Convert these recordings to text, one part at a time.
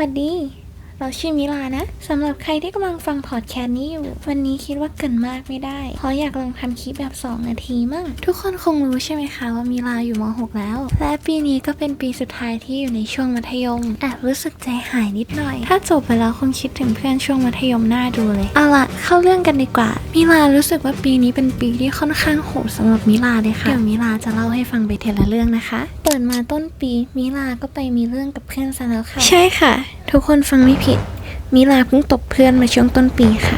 วัสดี เราชื่อมิลานะสำหรับใครที่กำลังฟังพอดแคสต์นี้อยู่ วันนี้คิดว่าเกินมากไม่ได้ เพราะอยากลองทำคลิปแบบ 2 นาทีมั่ง ทุกคนคงรู้ใช่ไหมคะว่ามิลาอยู่ม .6 แล้ว และปีนี้ก็เป็นปีสุดท้ายที่อยู่ในช่วงมัธยมแอบรู้สึกใจหายนิดหน่อย ถ้าจบไปแล้วคงคิดถึงเพื่อนช่วงมัธยมหน้าดูเลย เอาละเข้าเรื่องกันดีกว่า มิลารู้สึกว่าปีนี้เป็นปีที่ค่อนข้างโหดสำหรับมิลาเลยค่ะ เดี๋ยวมิลาจะเล่าให้ฟังไปทีละเรื่องนะคะ เปิดมาต้นปีมิลาก็ไปมีเรื่องกับเพื่อนซะแล้วค่ะ ใช่ค่ะ ทุกคนฟังไม่ผิด มิลาเพิ่งตบเพื่อนมาช่วงต้นปีค่ะ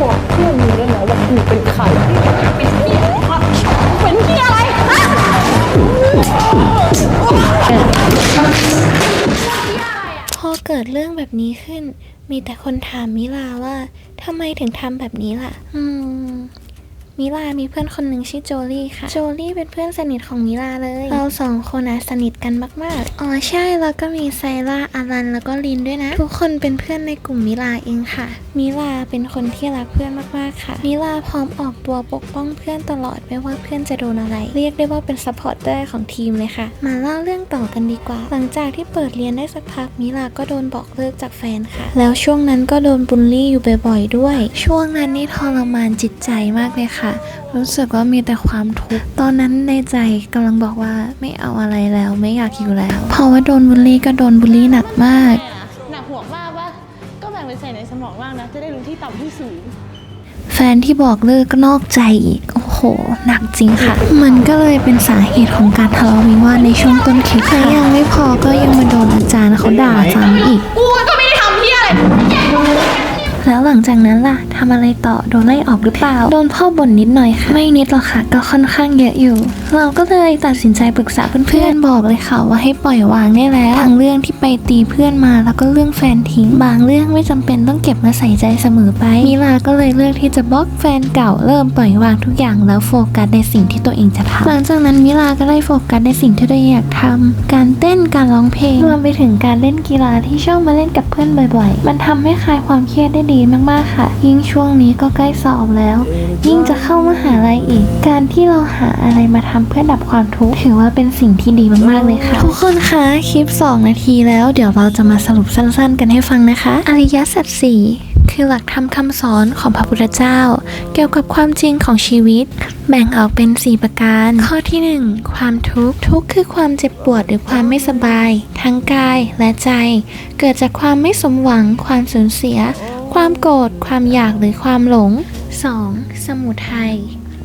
บอกเพื่อนมึงด้วยนะว่ากูเป็นใครเป็นที่เป็นที่อะไรพอเกิดเรื่องแบบนี้ขึ้น มีแต่คนถามมิลาว่าทำไมถึงทำแบบนี้ล่ะ อืม มิลามีเพื่อนคนหนึ่งชื่อโจลี่ค่ะ โจลี่เป็นเพื่อนสนิทของมิลาเลย เราสองคนนะสนิทกันมากๆ อ๋อใช่แล้วก็มีไซล่าอารันแล้วก็ลินด้วยนะ ทุกคนเป็นเพื่อนในกลุ่มมิลาเองค่ะ มิลาเป็นคนที่รักเพื่อนมากๆค่ะ มิลาพร้อมออกตัวปกป้องเพื่อนตลอดไม่ว่าเพื่อนจะโดนอะไร เรียกได้ว่าเป็นซัพพอร์ตเตอร์ของทีมเลยค่ะ มาเล่าเรื่องต่อกันดีกว่า หลังจากที่เปิดเรียนได้สักพักมิลาก็โดนบอกเลิกจากแฟนค่ะ แล้วช่วงนั้นก็โดนบูลลี่อยู่บ่อยๆด้วย ช่วงนั้นนี่ทรมานจิตใจมากเลยค่ะรู้สึกว่ามีแต่ความทุกข์ตอนนั้นในใจกำลังบอกว่าไม่เอาอะไรแล้วไม่อยากอยู่แล้ว เพราะว่าโดนบูลลี่ก็โดนบูลลี่หนักมากหนักหัวมากปะก็แบ่งไปใส่ในสมองบ้างนะจะได้รู้ที่ต่ำที่สูงแฟนที่บอกเลิกก็นอกใจอีก โอ้โห หนักจริงค่ะ มันก็เลยเป็นสาเหตุของการทะเลาะวิวาทในช่วงต้นคลิปและยังไม่พอก็ยังมาโดนอาจารย์เขาด่าซ้ำอีก หลังจากนั้นล่ะทำอะไรต่อโดนไล่ออกหรือเปล่า โดนพ่อบ่นนิดหน่อยค่ะ ไม่นิดหรอกค่ะ ก็ค่อนข้างเยอะอยู่ เราก็เลยตัดสินใจปรึกษาเพื่อนๆบอกเลยค่ะว่าให้ปล่อยวางได้แล้วทั้งเรื่องที่ไปตีเพื่อนมาแล้วก็เรื่องแฟนทิ้งบางเรื่องไม่จำเป็นต้องเก็บมาใส่ใจเสมอไปมิลาก็เลยเลือกที่จะบล็อกแฟนเก่าเริ่มปล่อยวางทุกอย่างแล้วโฟกัสในสิ่งที่ตัวเองจะทำหลังจากนั้นมิลาก็ได้โฟกัสในสิ่งที่ตัวเองอยากทำการเต้นการร้องเพลงรวมไปถึงการเล่นกีฬาที่ชอบมาเล่นกับเพื่อนบ่อย ๆ มันทำให้คลายความเครียดได้ดีมากๆค่ะ ยิ่งช่วงนี้ก็ใกล้สอบแล้ว ยิ่งจะเข้ามหาลัยอีก การที่เราหาอะไรมาทำเพื่อดับความทุกข์ถือว่าเป็นสิ่งที่ดีมากๆเลยค่ะ ทุกคนคะคลิป 2 นาทีแล้ว เดี๋ยวเราจะมาสรุปสั้น ๆ กันให้ฟังนะคะ อริยสัจสี่คือหลักธรรมคำสอนของพระพุทธเจ้า เกี่ยวกับความจริงของชีวิต แบ่งออกเป็น 4 ประการ ข้อที่ 1 ความทุกข์ทุกข์คือความเจ็บปวดหรือความไม่สบาย ทั้งกายและใจ เกิดจากความไม่สมหวัง ความสูญเสีย ความโกรธ ความอยากหรือความหลง 2. สมุทัย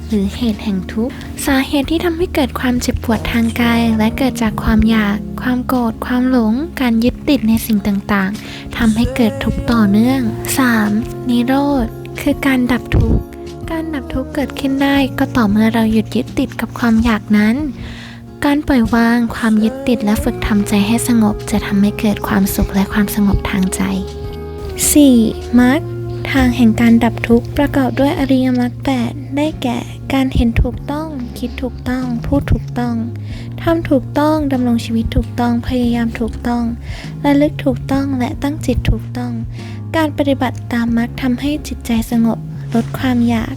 หรือเหตุแห่งทุกข์สาเหตุที่ทำให้เกิดความเจ็บปวดทางกาย และเกิดจากความอยาก ความโกรธ ความหลง การยึดติดในสิ่งต่างๆทำให้เกิดทุกข์ต่อเนื่อง 3. นิโรธ คือการดับทุกข์ การดับทุกข์เกิดขึ้นได้ก็ต่อเมื่อเราหยุดยึดติดกับความอยากนั้น การปล่อยวางความยึดติดและฝึกทำใจให้สงบ จะทำให้เกิดความสุขและความสงบทางใจ 4. มรรคทางแห่งการดับทุกข์ประกอบด้วยอริยมรรคแปดได้แก่ การเห็นถูกต้อง คิดถูกต้อง พูดถูกต้องทำถูกต้องดำรงชีวิตถูกต้องพยายามถูกต้องและลึกถูกต้องและตั้งจิตถูกต้อง การปฏิบัติตามมรรคทำให้จิตใจสงบ ลดความอยาก